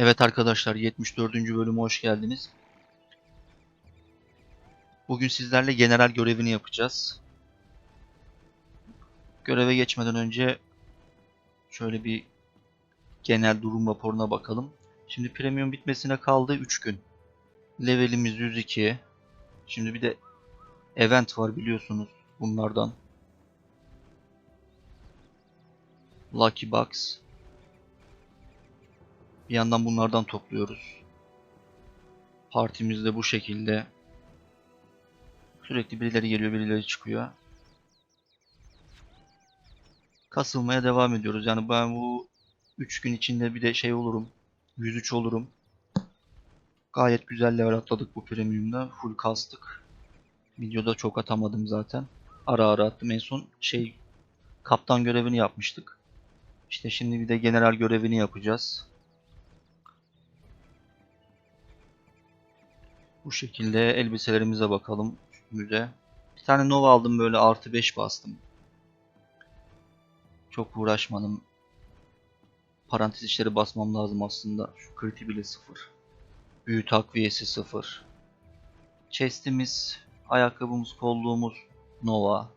Evet arkadaşlar 74. bölüme hoş geldiniz. Bugün sizlerle general görevini yapacağız. Göreve geçmeden önce şöyle bir genel durum raporuna bakalım. Şimdi premium bitmesine kaldı 3 gün. Levelimiz 102. Şimdi bir de event var biliyorsunuz bunlardan. Lucky Box. Bir yandan bunlardan topluyoruz. Partimiz de bu şekilde. Sürekli birileri geliyor, birileri çıkıyor. Kasılmaya devam ediyoruz. Yani ben bu 3 gün içinde bir de şey olurum. 103 olurum. Gayet güzel level atladık bu premiumda. Full kastık. Videoda çok atamadım zaten. Ara ara attım. En son şey kaptan görevini yapmıştık. İşte şimdi bir de general görevini yapacağız. Bu şekilde elbiselerimize bakalım üstümüze. Bir tane Nova aldım böyle artı 5 bastım. Çok uğraşmadım. Parantez içleri basmam lazım aslında. Şu kriti bile 0. Büyü takviyesi 0. Chest'imiz, ayakkabımız, kolluğumuz Nova.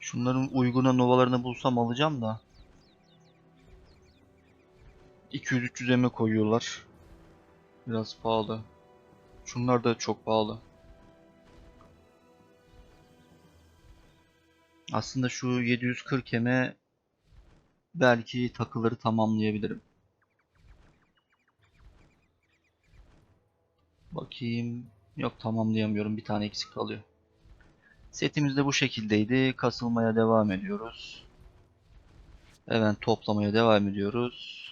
Şunların uyguna Nova'larını bulsam alacağım da. 200-300 eme koyuyorlar. Biraz pahalı. Şunlar da çok pahalı. Aslında şu 740 eme belki takıları tamamlayabilirim. Bakayım. Yok tamamlayamıyorum. Bir tane eksik kalıyor. Setimiz de bu şekildeydi. Kasılmaya devam ediyoruz. Evet toplamaya devam ediyoruz.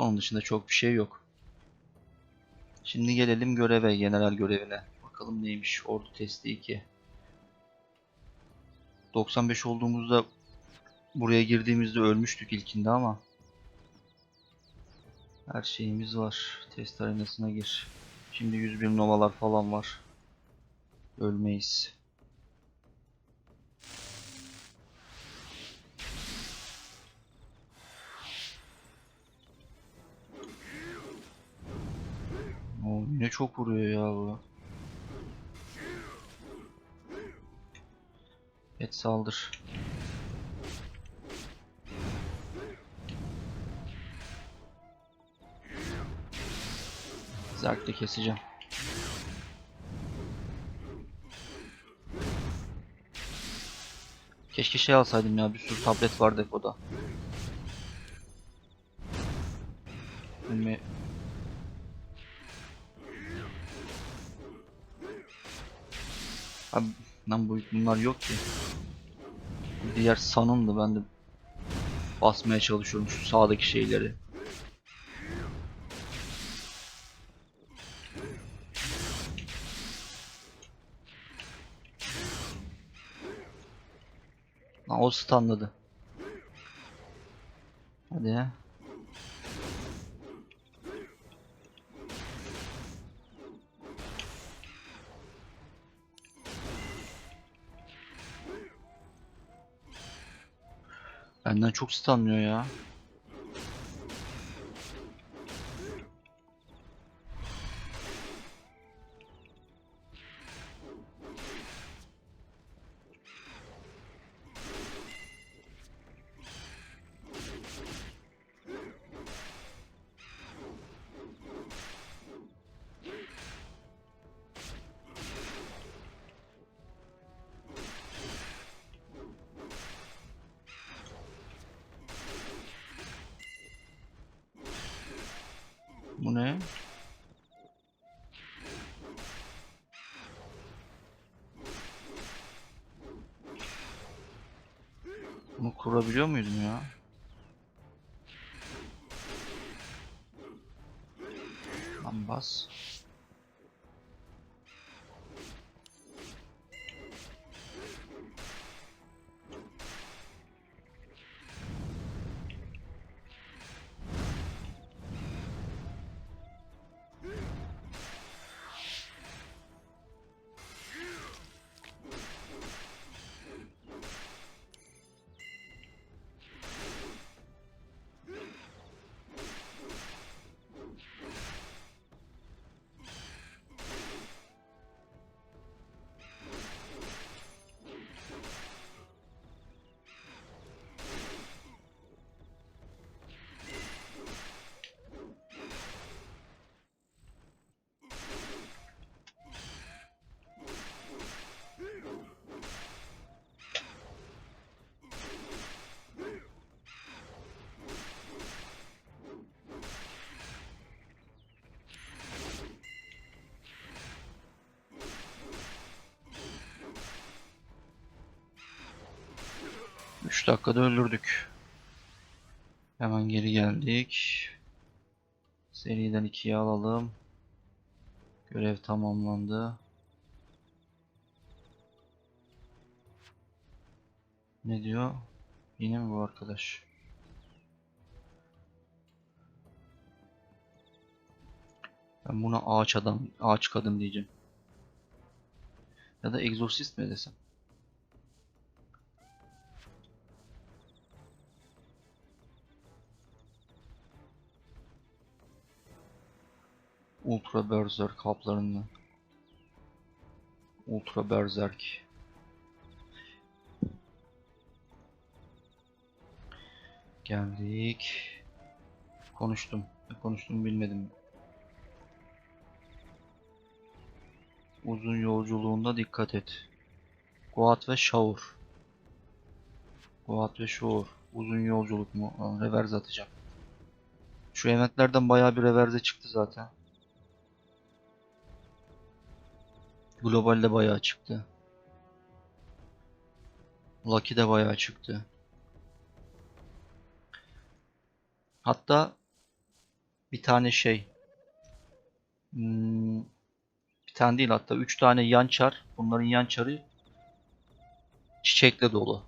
Onun dışında çok bir şey yok. Şimdi gelelim göreve, general görevine. Bakalım neymiş ordu testi 2. 95 olduğumuzda buraya girdiğimizde ölmüştük ilkinde ama her şeyimiz var. Test arenasına gir. Şimdi 101 novalar falan var. Ölmeyiz. Oo, yine çok vuruyor ya bu. Et saldır. Zerkle keseceğim. Keşke şey alsaydım ya bir sürü tablet var depoda. Abi lan bu bunlar yok ki. Diğer sanımdı ben de basmaya çalışıyorum şu sağdaki şeyleri. Lan o stunladı. Hadi ya. Benden çok stunlıyor ya. Bunu kurabiliyor muydum ya? Lan bas. 3 dakikada öldürdük. Hemen geri geldik. Seriden 2'ye alalım. Görev tamamlandı. Ne diyor? Yine mi bu arkadaş? Ben buna ağaç adam, ağaç kadın diyeceğim. Ya da egzorsist mi desem? Ultra Berserk haplarından. Ultra Berserk. Geldik. Konuştum. Konuştum bilmedim. Uzun yolculuğunda dikkat et. Goat ve Shower. Goat ve Shower. Uzun yolculuk mu? Reverse atacağım. Şu eventlerden bayağı bir reverse çıktı zaten. Globalde bayağı çıktı. Lucky de bayağı çıktı. Hatta bir tane şey hmm, bir tane değil hatta üç tane yan çar bunların yan çarı çiçekle dolu.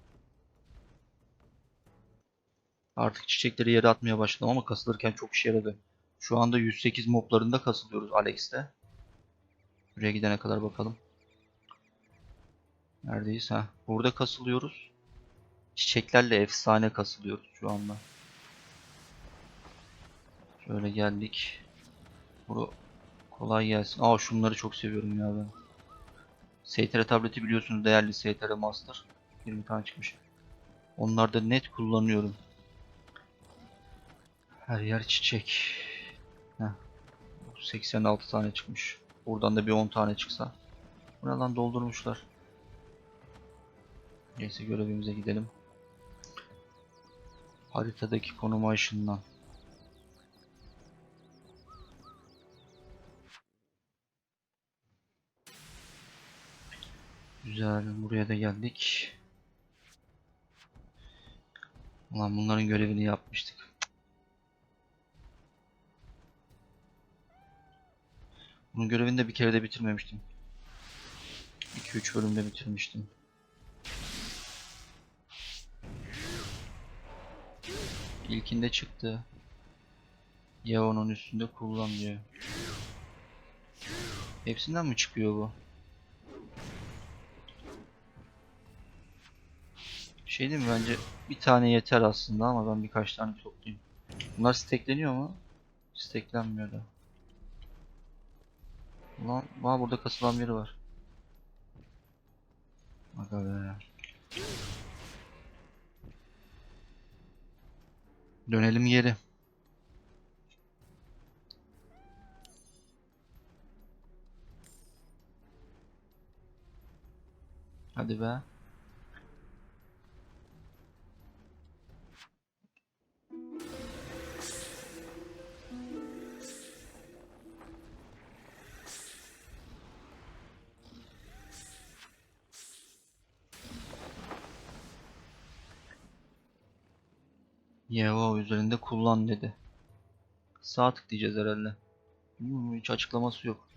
Artık çiçekleri yere atmaya başladım ama kasılırken çok işe yaradı. Şu anda 108 moblarında kasılıyoruz Alex'te. Buraya gidene kadar bakalım. Neredeyiz ha? Burada kasılıyoruz. Çiçeklerle efsane kasılıyoruz şu anda. Şöyle geldik. Buru kolay gelsin. Aa şunları çok seviyorum ya ben. STR tableti biliyorsunuz değerli STR Master. 20 tane çıkmış. Onlarda net kullanıyorum. Her yer çiçek. Heh. 86 tane çıkmış. Buradan da bir 10 tane çıksa. Bu ne lan doldurmuşlar. Neyse görevimize gidelim. Haritadaki konuma ışınlan. Güzel. Buraya da geldik. Ulan bunların görevini yapmıştık. Bunun görevini de bir kere de bitirmemiştim. 2-3 bölümde bitirmiştim. İlkinde çıktı. Ya onun üstünde kullan diyor. Hepsinden mi çıkıyor bu? Şey değil mi bence bir tane yeter aslında ama ben birkaç tane toplayayım. Bunlar stackleniyor mu? Stacklenmiyor da. Ulan aa, burada kasılan biri var. Aga be. Dönelim geri. Hadi be. Yeva üzerinde kullan dedi. Sağ tık diyeceğiz herhalde. Hiç açıklaması yok.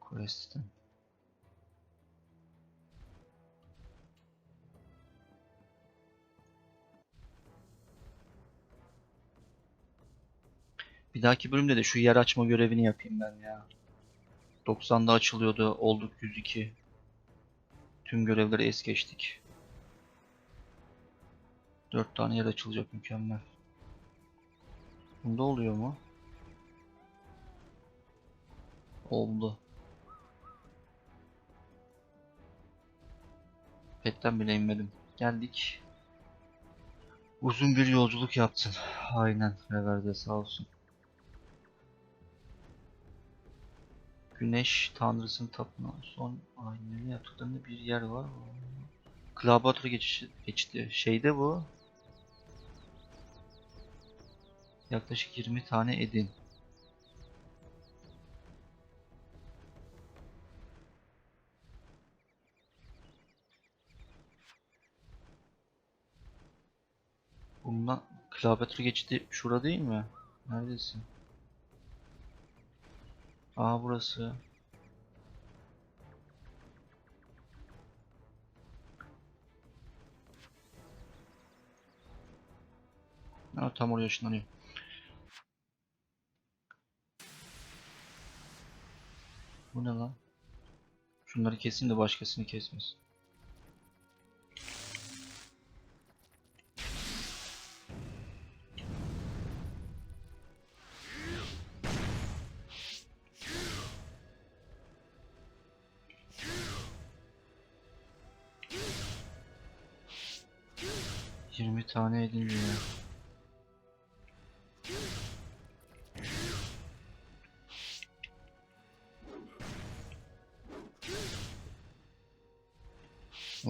Quest'ten. Bir dahaki bölümde de şu yer açma görevini yapayım ben ya. 90'da açılıyordu. Olduk 102. Tüm görevleri es geçtik. 4 tane yer açılacak mükemmel. Bunda oluyor mu? Oldu. Petten bile inmedim. Geldik. Uzun bir yolculuk yaptın. Aynen. Reverde sağ olsun. Güneş tanrısının tapınağı. Son aynını yaptıklarında bir yer var. Kleopatra geçişi geçti. Şeyde bu. Yaklaşık 20 tane edin. Bundan klavyatür geçti şura değil mi? Neredesin? Aa burası. Ha, tam oraya ışınlanıyor. Bu ne lan? Şunları kesin de başkasını kesmesin.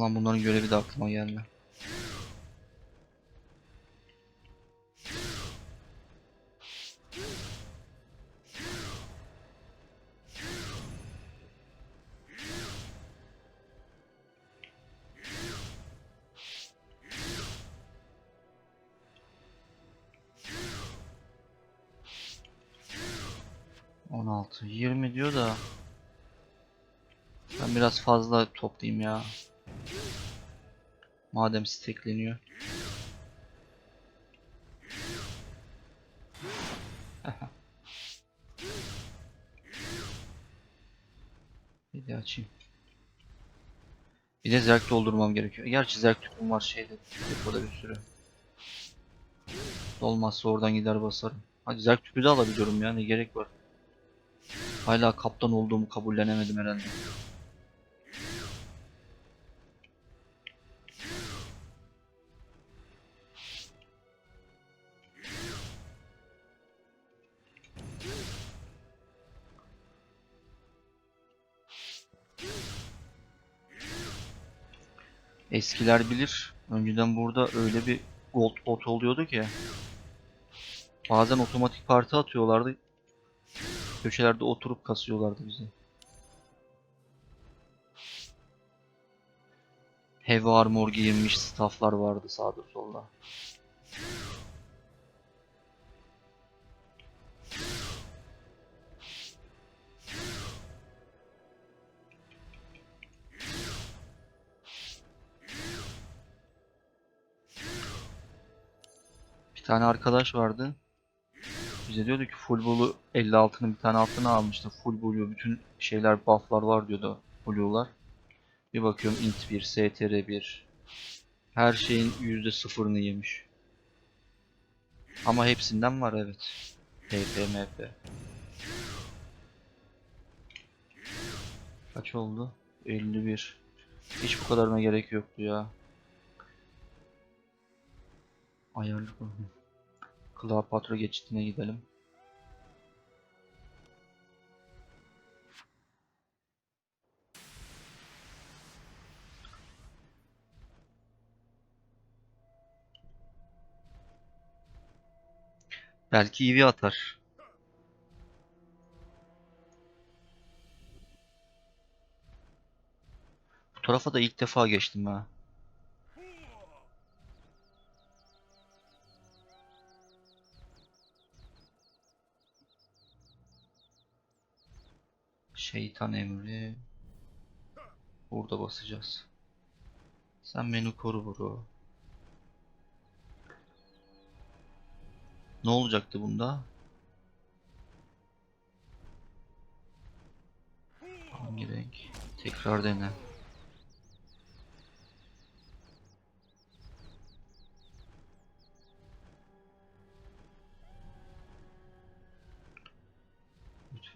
Ulan bunların görevi de aklıma geldi. On altı, diyor da ben biraz fazla toplayayım ya. Madem stackleniyor. Bir de açayım. Bir de zerk doldurmam gerekiyor. Gerçi zerk tüpüm var şeyde. Depoda bir sürü. Olmazsa oradan gider basarım. Hadi zerk tüpü de alabiliyorum ya ne gerek var. Hala kaptan olduğumu kabullenemedim herhalde. Eskiler bilir. Önceden burada öyle bir gold bot oluyordu ki. Bazen otomatik parti atıyorlardı. Köşelerde oturup kasıyorlardı bizi. Heavy armor giyinmiş stafflar vardı sağda solda. Tane arkadaş vardı. Bize diyordu ki full blue'u 56'nın bir tane altına almıştı. Full blue bütün şeyler buff'lar var diyordu blue'lar. Bir bakıyorum int 1, str 1. Her şeyin %0'ını yemiş. Ama hepsinden var evet. HP, MP. Kaç oldu? 51. Hiç bu kadarına gerek yoktu ya. Ayarlı bu. Kleopatra geçidine gidelim. Belki EV atar. Bu tarafa da ilk defa geçtim ha. Şeytan emri. Burada basacağız. Sen beni koru bro. Ne olacaktı bunda? Hangi renk? Tekrar dene.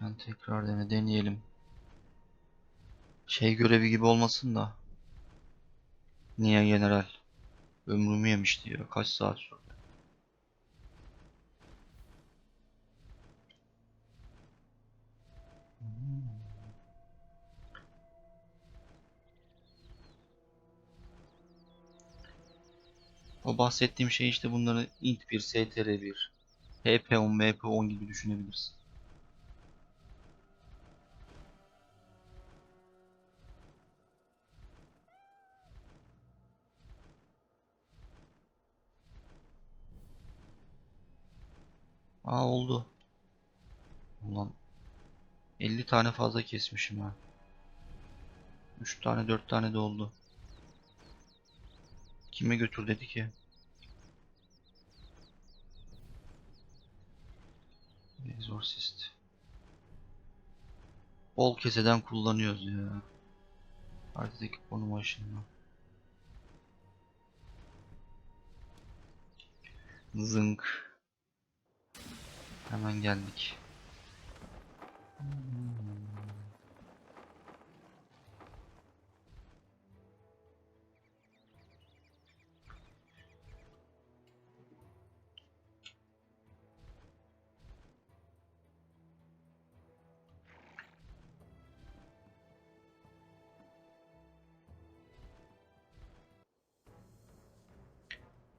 Lütfen tekrar dene. Deneyelim. Şey görevi gibi olmasın da. Niye general? Ömrümü yemiş diyor. Kaç saat sürdü? O bahsettiğim şey işte bunları int 1, str1, pp10, mp10 gibi düşünebilirsin. Aa oldu. Ulan 50 tane fazla kesmişim ha. 3 tane 4 tane de oldu. Kime götür dedi ki? Exorcist. Bol keseden kullanıyoruz ya. Haritadaki konum aşınma. Zınk. Hemen geldik.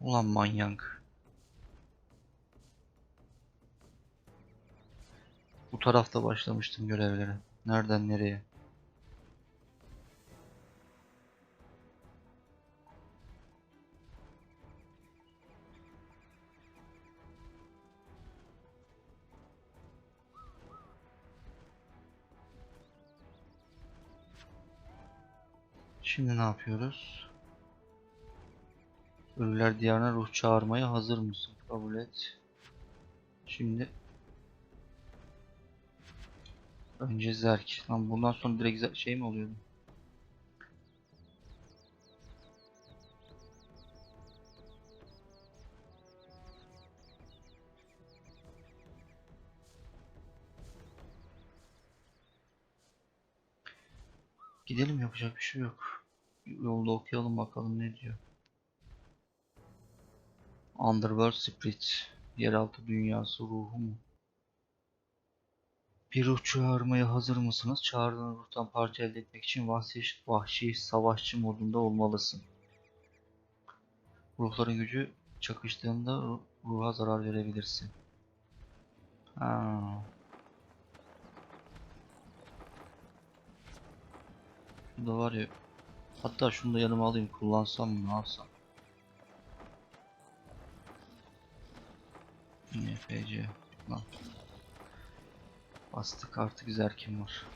Ulan manyak. Bu tarafta başlamıştım görevlere. Nereden nereye? Şimdi ne yapıyoruz? Ölüler diyarına ruh çağırmaya hazır mısın? Kabul et. Şimdi Önce Zerk. Lan bundan sonra direkt şey mi oluyordu? Gidelim yapacak bir şey yok. Yolda okuyalım bakalım ne diyor. Underworld Spirit. Yeraltı dünyası ruhu mu? Bir ruh çağırmaya hazır mısınız? Çağrılan ruhtan parça elde etmek için vahşi, vahşi savaşçı modunda olmalısın. Ruhların gücü çakıştığında ru- ruha zarar verebilirsin. Ha. Şurada var ya. Hatta şunu da yanıma alayım. Kullansam mı? Ne yapsam? NFC. Lan. Bastık artık Zerkin var.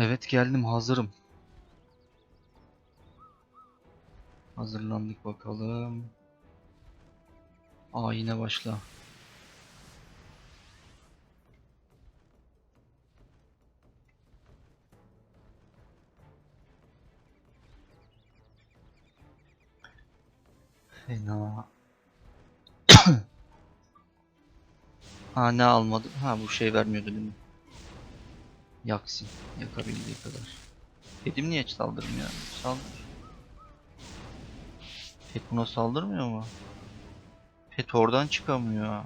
Evet geldim hazırım. Hazırlandık bakalım. Aa yine başla. Fena. ha ne almadım? Ha bu şey vermiyordu değil mi? Yaksın. Yakabildiği kadar. Pedim niye saldırmıyor? Saldır. Pet buna saldırmıyor mu? Pet oradan çıkamıyor.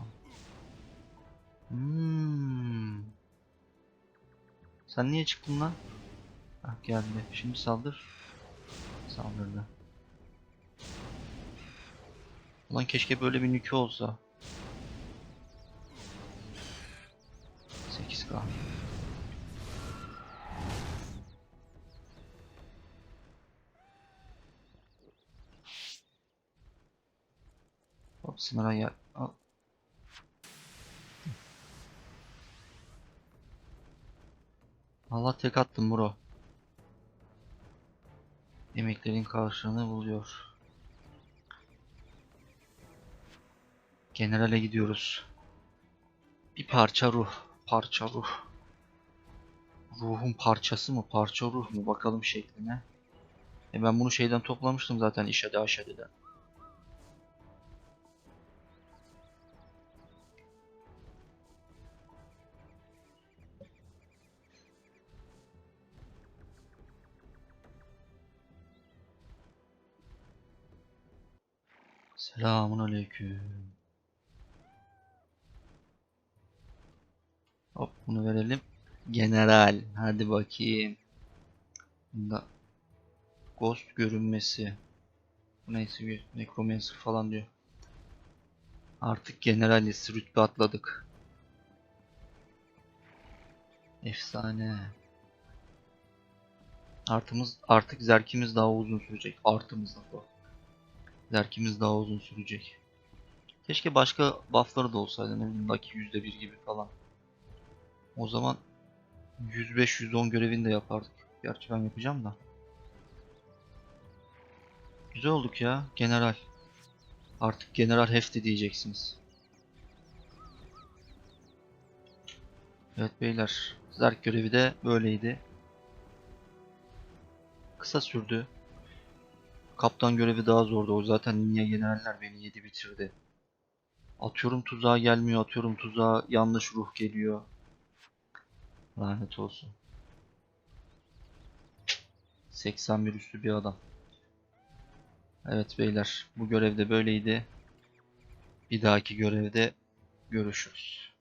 Hmm. Sen niye çıktın lan? Ah geldi. Şimdi saldır. Saldırdı. Ulan keşke böyle bir nükü olsa. 8k. Sınıra gel. Al. Allah tek attım bro. Emeklerin karşılığını buluyor. Generale gidiyoruz. Bir parça ruh. Parça ruh. Ruhun parçası mı? Parça ruh mu? Bakalım şekline. E ben bunu şeyden toplamıştım zaten işede aşededen. Selamun aleyküm. Hop bunu verelim. General. Hadi bakayım. Bunda Ghost görünmesi. Neyse Necromancer falan diyor. Artık generaliz rütbe atladık. Efsane. Artımız artık zerkimiz daha uzun sürecek. Artımız da bu. Zerkimiz daha uzun sürecek. Keşke başka buff'ları da olsaydı. Ne bileyim Lucky %1 gibi falan. O zaman 105-110 görevini de yapardık. Gerçi ben yapacağım da. Güzel olduk ya. General. Artık General Hefti diyeceksiniz. Evet beyler. Zerk görevi de böyleydi. Kısa sürdü. Kaptan görevi daha zordu. O zaten niye generaller beni yedi bitirdi. Atıyorum tuzağa gelmiyor. Atıyorum tuzağa yanlış ruh geliyor. Lanet olsun. 81 üstü bir adam. Evet beyler bu görevde böyleydi. Bir dahaki görevde görüşürüz.